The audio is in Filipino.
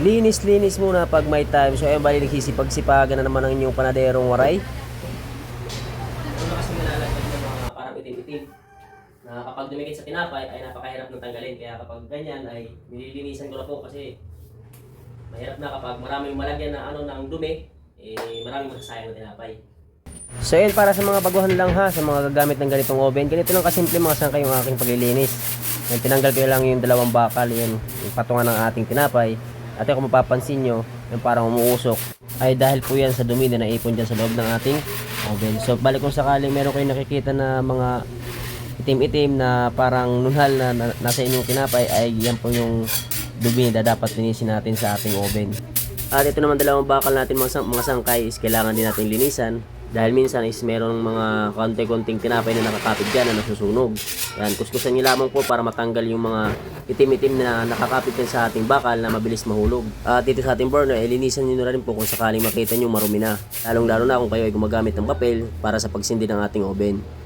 Linis-linis muna pag may time. So ayun, bali nagsisipag-sipagan na naman ang inyong panaderong waray. Ano kasi nilalagay ng mga parang itim-itim na kapag dumikit sa tinapay ay napakahirap ng tanggalin. Kaya kapag ganyan ay nililinisan ko na po kasi mahirap na kapag maraming malagyan na ano ng dumi, eh maraming masasayang na tinapay. So yun para sa mga baguhan lang ha, sa mga gagamit ng ganitong oven. Ganito lang kasimple mga sangkay yung aking paglilinis. Yan, tinanggal ko lang yung dalawang bakal, yun, yung patungan ng ating tinapay. At kung mapapansin nyo, yung parang umuusok, ay dahil po yan sa dumi na naipon dyan sa loob ng ating oven. So balik kung sakaling meron kayo nakikita na mga itim-itim na parang nunhal na, na nasa inyong tinapay, ay yan po yung dumi na dapat linisin natin sa ating oven. At ito naman dalawang bakal natin mga, mga sangkay is kailangan din natin linisan dahil minsan is meron mga konti-konting tinapay na nakakapit dyan na nasusunog. Yan, kuskusan nyo lamang po para matanggal yung mga itim-itim na nakakapit dyan sa ating bakal na mabilis mahulog. At dito sa ating burner, eh, linisan nyo na rin po kung sakaling makita nyo marumi na. Lalong-lalo na kung kayo ay gumagamit ng papel para sa pagsindi ng ating oven.